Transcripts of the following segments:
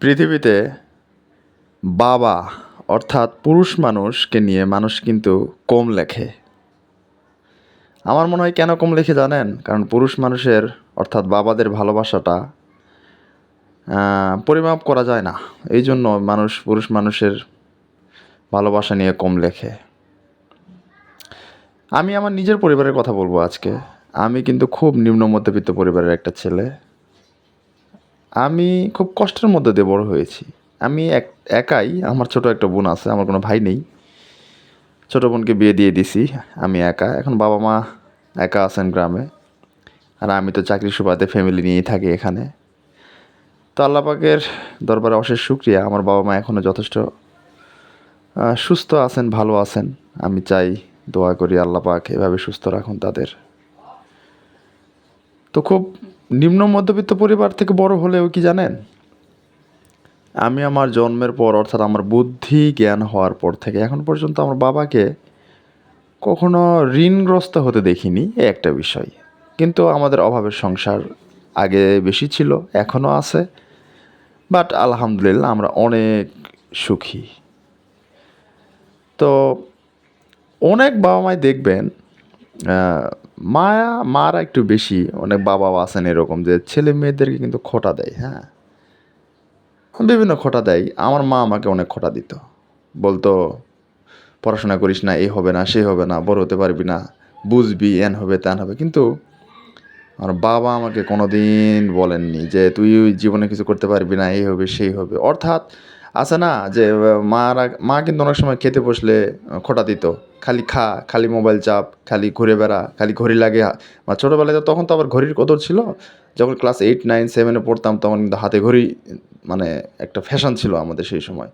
পৃথিবীতে বাবা, অর্থাৎ পুরুষ মানুষকে নিয়ে মানুষ কিন্তু কম লেখে। আমার মনে হয় কেন কম লেখে জানেন? কারণ পুরুষ মানুষের, অর্থাৎ বাবাদের ভালোবাসাটা পরিমাপ করা যায় না। এই জন্য মানুষ, পুরুষ মানুষের ভালোবাসা নিয়ে কম লেখে। আমি আমার নিজের পরিবারের কথা বলব আজকে। আমি কিন্তু খুব নিম্ন মধ্যবিত্ত পরিবারের একটা ছেলে। আমি খুব কষ্টের মধ্যে দিয়ে বড় হয়েছি। আমি এক, একাই, আমার ছোট একটা বোন আছে, আমার কোনো ভাই নেই। ছোট বোনকে বিয়ে দিয়ে দিছি, আমি একা। এখন বাবা মা একা আছেন গ্রামে, আর আমি তো চাকরি সুবাদে ফ্যামিলি নিয়েই থাকি এখানে। তো আল্লাপাকের দরবারে অশেষ শুক্রিয়া, আমার বাবা মা এখনও যথেষ্ট সুস্থ আছেন, ভালো আছেন। আমি চাই, দোয়া করি আল্লাপাক এভাবে সুস্থ রাখুন তাদের। তো খুব নিম্ন মধ্যবিত্ত পরিবার থেকে বড় হলেও কি জানেন? আমি আমার জন্মের পর, অর্থাৎ আমার বুদ্ধি জ্ঞান হওয়ার পর থেকে এখন পর্যন্ত আমার বাবাকে কখনো ঋণগ্রস্ত হতে দেখিনি একটা বিষয়। কিন্তু আমাদের অভাবের সংসার আগে বেশি ছিল এখনও আছে। বাট আলহামদুলিল্লাহ আমরা অনেক সুখী। তো অনেক বাবা মাই দেখবেন মায়া, মারা একটু বেশি। অনেক বাবাও আছেন এরকম যে ছেলে মেয়েদেরকে কিন্তু খোটা দেয় হ্যাঁ? বিভিন্ন খোটা দেয়। আমার মা আমাকে অনেক খোটা দিত। বলতো, পড়াশোনা করিস না এই হবে না, সে হবে না, বড় হতে পারবি না, বুঝবি, এন হবে ত্যান হবে। কিন্তু আমার বাবা আমাকে কোনোদিন বলেননি যে, তুই জীবনে কিছু করতে পারবি না এই হবে, সেই হবে। অর্থাৎ আছে না যে মারা, মা কিন্তু অনেক সময় খেতে বসলে খোটা দিত। খালি খা, খালি মোবাইল চাপ, খালি ঘুরে বেড়া, খালি ঘড়ি লাগে বা ছোটোবেলায় তো তখন তো আবার ঘড়ির কদর ছিল। যখন ক্লাস এইট নাইন সেভেনে পড়তাম তখন কিন্তু হাতে ঘড়ি মানে একটা ফ্যাশন ছিল আমাদের সেই সময়।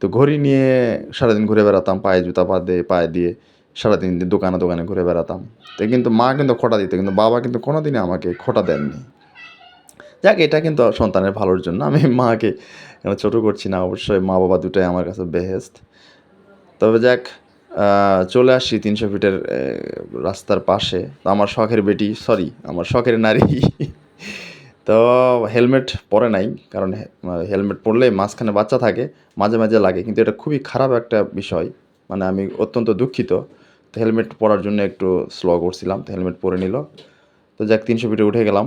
তো ঘড়ি নিয়ে সারাদিন ঘুরে বেড়াতাম, পায়ে জুতা পা দিয়ে পায়ে দিয়ে সারাদিন দোকানে দোকানে ঘুরে বেড়াতাম। তো কিন্তু মা কিন্তু খোটা দিত, কিন্তু বাবা কিন্তু কোনোদিনই আমাকে খোটা দেননি। যাক, এটা কিন্তু সন্তানের ভালোর জন্য। আমি মাকে কেন ছোটো করছি না, অবশ্যই মা বাবা দুটাই আমার কাছে বেহেস্ত। তবে যাক চলে আসছি তিনশো ফিটের রাস্তার পাশে। তো আমার শখের বেটি সরি আমার শখের নারী। তো হেলমেট পরে নাই, কারণ হেলমেট পরলে মাঝখানে বাচ্চা থাকে, মাঝে মাঝে লাগে। কিন্তু এটা খুবই খারাপ একটা বিষয় মানে আমি অত্যন্ত দুঃখিত। তো হেলমেট পরার জন্য একটু স্লো করছিলাম, তো হেলমেট পরে নিল। তো যাক, তিনশো ফিটে উঠে গেলাম।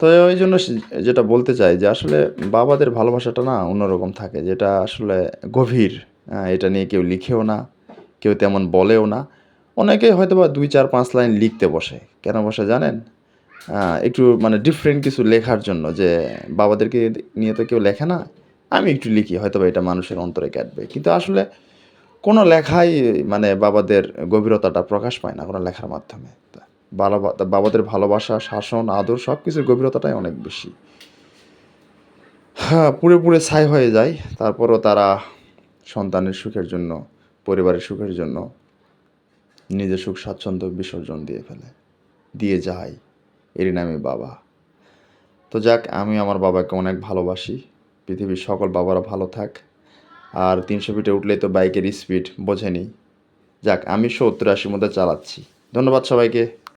তো ওই জন্য যেটা বলতে চাই যে আসলে বাবাদের ভালোবাসাটা না অন্যরকম থাকে যেটা আসলে গভীর হ্যাঁ, এটা নিয়ে কেউ লিখেও না কেউ তেমন বলেও না। অনেকে হয়তো বা দুই চার পাঁচ লাইন লিখতে বসে। কেন বসে জানেন? একটু মানে ডিফারেন্ট কিছু লেখার জন্য যে বাবাদেরকে নিয়ে তো কেউ লেখে না আমি একটু লিখি হয়তো বা এটা মানুষের অন্তরে কাটবে। কিন্তু আসলে কোনো লেখাই মানে বাবাদের গভীরতাটা প্রকাশ পায় না কোনো লেখার মাধ্যমে। বাবাদের ভালোবাসা, শাসন, আদর সব কিছুর গভীরতাটাই অনেক বেশি। হ্যাঁ পুড়ে পুড়ে ছাই হয়ে যায়। তারপরও তারা সন্তানের সুখের জন্য, পরিবারের সুখের জন্য নিজের সুখ, স্বাচ্ছন্দ্য বিসর্জন দিয়ে ফেলে। দিয়ে যায় এরই নামে বাবা। তো যাক, আমি আমার বাবাকে অনেক ভালোবাসি। পৃথিবীর সকল বাবারা ভালো থাক। আর তিনশো ফিটে উঠলেই তো বাইকের স্পিড বোঝেনি। যাক, আমি সত্তর আশির মধ্যে চালাচ্ছি। ধন্যবাদ সবাইকে।